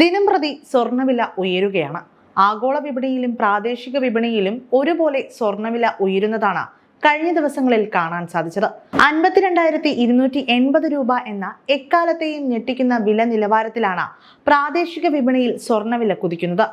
ദിനം പ്രതി സ്വർണവില ഉയരുകയാണ്. ആഗോള വിപണിയിലും പ്രാദേശിക വിപണിയിലും ഒരുപോലെ സ്വർണവില ഉയരുന്നതാണ് കഴിഞ്ഞ ദിവസങ്ങളിൽ കാണാൻ സാധിച്ചത്. അൻപത്തിരണ്ടായിരത്തി ഇരുന്നൂറ്റി എൺപത് രൂപ എന്ന എക്കാലത്തെയും ഞെട്ടിക്കുന്ന വില നിലവാരത്തിലാണ് പ്രാദേശിക വിപണിയിൽ സ്വർണവില കുതിക്കുന്നത്.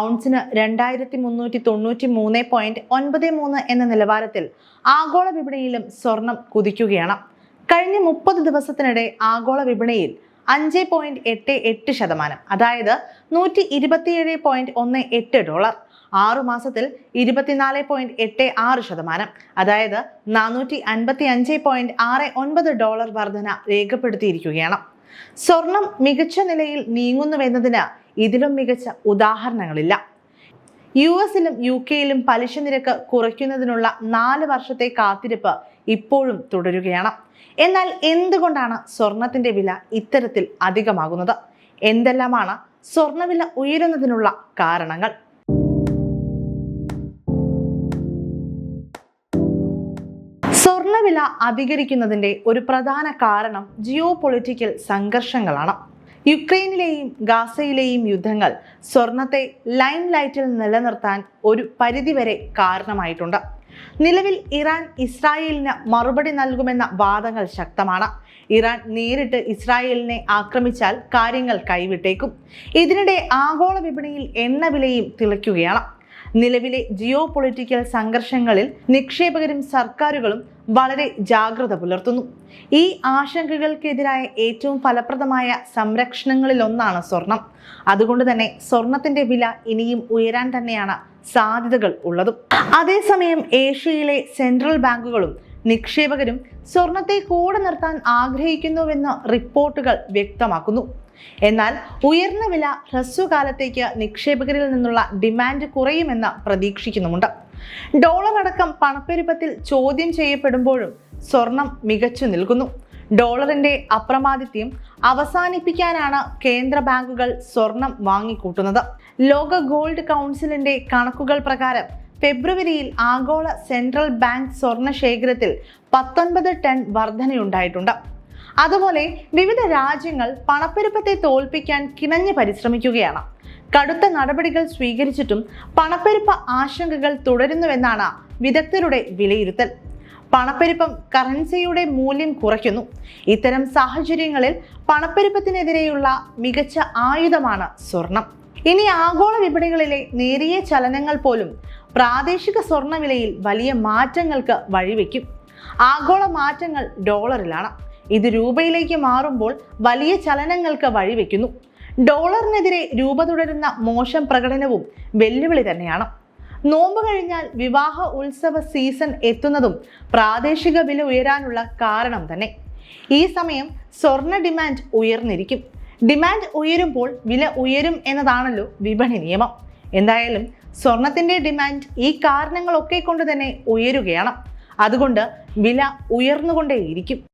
ഔൺസിന് രണ്ടായിരത്തി മുന്നൂറ്റി തൊണ്ണൂറ്റി മൂന്ന് പോയിന്റ് ഒൻപത് മൂന്ന് എന്ന നിലവാരത്തിൽ ആഗോള വിപണിയിലും സ്വർണം കുതിക്കുകയാണ്. കഴിഞ്ഞ മുപ്പത് ദിവസത്തിനിടെ ആഗോള വിപണിയിൽ അഞ്ച് പോയിന്റ് എട്ട് എട്ട് ശതമാനം. അതായത് നൂറ്റി ഇരുപത്തിയേഴ് പോയിന്റ് ഒന്ന് എട്ട് ഡോളർ. ആറു മാസത്തിൽ ഇരുപത്തിനാല് പോയിന്റ് എട്ട് ആറ് ശതമാനം. അതായത് നാനൂറ്റി അൻപത്തി അഞ്ച് പോയിന്റ് ആറ് ഒൻപത് ഡോളർ വർധന രേഖപ്പെടുത്തിയിരിക്കുകയാണ്. സ്വർണം മികച്ച നിലയിൽ നീങ്ങുന്നുവെന്നതിന് ഇതിലും മികച്ച ഉദാഹരണങ്ങളില്ല. യു എസിലും യു കെയിലും പലിശ നിരക്ക് കുറയ്ക്കുന്നതിനുള്ള നാല് വർഷത്തെ കാത്തിരിപ്പ് ഇപ്പോഴും തുടരുകയാണ്. എന്നാൽ എന്തുകൊണ്ടാണ് സ്വർണത്തിന്റെ വില ഇത്തരത്തിൽ അധികമാകുന്നത്? എന്തെല്ലാമാണ് സ്വർണവില ഉയരുന്നതിനുള്ള കാരണങ്ങൾ? സ്വർണവില അധികരിക്കുന്നതിന്റെ ഒരു പ്രധാന കാരണം ജിയോ പൊളിറ്റിക്കൽ സംഘർഷങ്ങളാണ്. യുക്രൈനിലെയും ഗാസയിലെയും യുദ്ധങ്ങൾ സ്വർണത്തെ ലൈം ലൈറ്റിൽ നിലനിർത്താൻ ഒരു പരിധിവരെ കാരണമായിട്ടുണ്ട്. നിലവിൽ ഇറാൻ ഇസ്രായേലിന് മറുപടി നൽകുമെന്ന വാദങ്ങൾ ശക്തമാണ്. ഇറാൻ നേരിട്ട് ഇസ്രായേലിനെ ആക്രമിച്ചാൽ കാര്യങ്ങൾ കൈവിട്ടേക്കും. ഇതിനിടെ ആഗോള വിപണിയിൽ എണ്ണ വിലയും തിളയ്ക്കുകയാണ്. നിലവിലെ ജിയോ പൊളിറ്റിക്കൽ സംഘർഷങ്ങളിൽ നിക്ഷേപകരും സർക്കാരുകളും വളരെ ജാഗ്രത പുലർത്തുന്നു. ഈ ആശങ്കകൾക്കെതിരായ ഏറ്റവും ഫലപ്രദമായ സംരക്ഷണങ്ങളിലൊന്നാണ് സ്വർണം. അതുകൊണ്ട് തന്നെ സ്വർണത്തിന്റെ വില ഇനിയും ഉയരാൻ തന്നെയാണ് സാധ്യതകൾ ഉള്ളതും. അതേസമയം ഏഷ്യയിലെ സെൻട്രൽ ബാങ്കുകളും നിക്ഷേപകരും സ്വർണത്തെ കൂടെ നിർത്താൻ ആഗ്രഹിക്കുന്നുവെന്ന് റിപ്പോർട്ടുകൾ വ്യക്തമാക്കുന്നു. എന്നാൽ ഉയർന്ന വില ഹ്രസ്വകാലത്തേക്ക് നിക്ഷേപകരിൽ നിന്നുള്ള ഡിമാൻഡ് കുറയുമെന്ന് പ്രതീക്ഷിക്കുന്നുമുണ്ട്. ഡോളർ അടക്കം പണപ്പെരുപ്പത്തിൽ ചോദ്യം ചെയ്യപ്പെടുമ്പോഴും സ്വർണം മികച്ചു നിൽക്കുന്നു. ഡോളറിന്റെ അപ്രമാദിത്യം അവസാനിപ്പിക്കാനാണ് കേന്ദ്ര ബാങ്കുകൾ സ്വർണം വാങ്ങിക്കൂട്ടുന്നത്. ലോക ഗോൾഡ് കൗൺസിലിന്റെ കണക്കുകൾ പ്രകാരം ഫെബ്രുവരിയിൽ ആഗോള സെൻട്രൽ ബാങ്ക് സ്വർണ ശേഖരത്തിൽ പത്തൊൻപത് ടൺ വർധനയുണ്ടായിട്ടുണ്ട്. അതുപോലെ വിവിധ രാജ്യങ്ങൾ പണപ്പെരുപ്പത്തെ തോൽപ്പിക്കാൻ കിണഞ്ഞു പരിശ്രമിക്കുകയാണ്. കടുത്ത നടപടികൾ സ്വീകരിച്ചിട്ടും പണപ്പെരുപ്പ ആശങ്കകൾ തുടരുന്നുവെന്നാണ് വിദഗ്ധരുടെ വിലയിരുത്തൽ. പണപ്പെരുപ്പം കറൻസിയുടെ മൂല്യം കുറയ്ക്കുന്നു. ഇത്തരം സാഹചര്യങ്ങളിൽ പണപ്പെരുപ്പത്തിനെതിരെയുള്ള മികച്ച ആയുധമാണ് സ്വർണം. ഇനി ആഗോള വിപണികളിലെ നേരിയ ചലനങ്ങൾ പോലും പ്രാദേശിക സ്വർണവിലയിൽ വലിയ മാറ്റങ്ങൾക്ക് വഴിവെക്കും. ആഗോള മാറ്റങ്ങൾ ഡോളറിലാണ്. ഇത് രൂപയിലേക്ക് മാറുമ്പോൾ വലിയ ചലനങ്ങൾക്ക് വഴിവെക്കുന്നു. ഡോളറിനെതിരെ രൂപ തുടരുന്ന മോശം പ്രകടനവും വെല്ലുവിളി തന്നെയാണ്. നോമ്പ് കഴിഞ്ഞാൽ വിവാഹ ഉത്സവ സീസൺ എത്തുന്നതും പ്രാദേശിക വില ഉയരാനുള്ള കാരണം തന്നെ. ഈ സമയം സ്വർണ ഡിമാൻഡ് ഉയർന്നിരിക്കും. ഡിമാൻഡ് ഉയരുമ്പോൾ വില ഉയരും എന്നതാണല്ലോ വിപണി നിയമം. എന്തായാലും സ്വർണത്തിന്റെ ഡിമാൻഡ് ഈ കാരണങ്ങളൊക്കെ കൊണ്ട് തന്നെ ഉയരുകയാണ്. അതുകൊണ്ട് വില ഉയർന്നുകൊണ്ടേയിരിക്കും.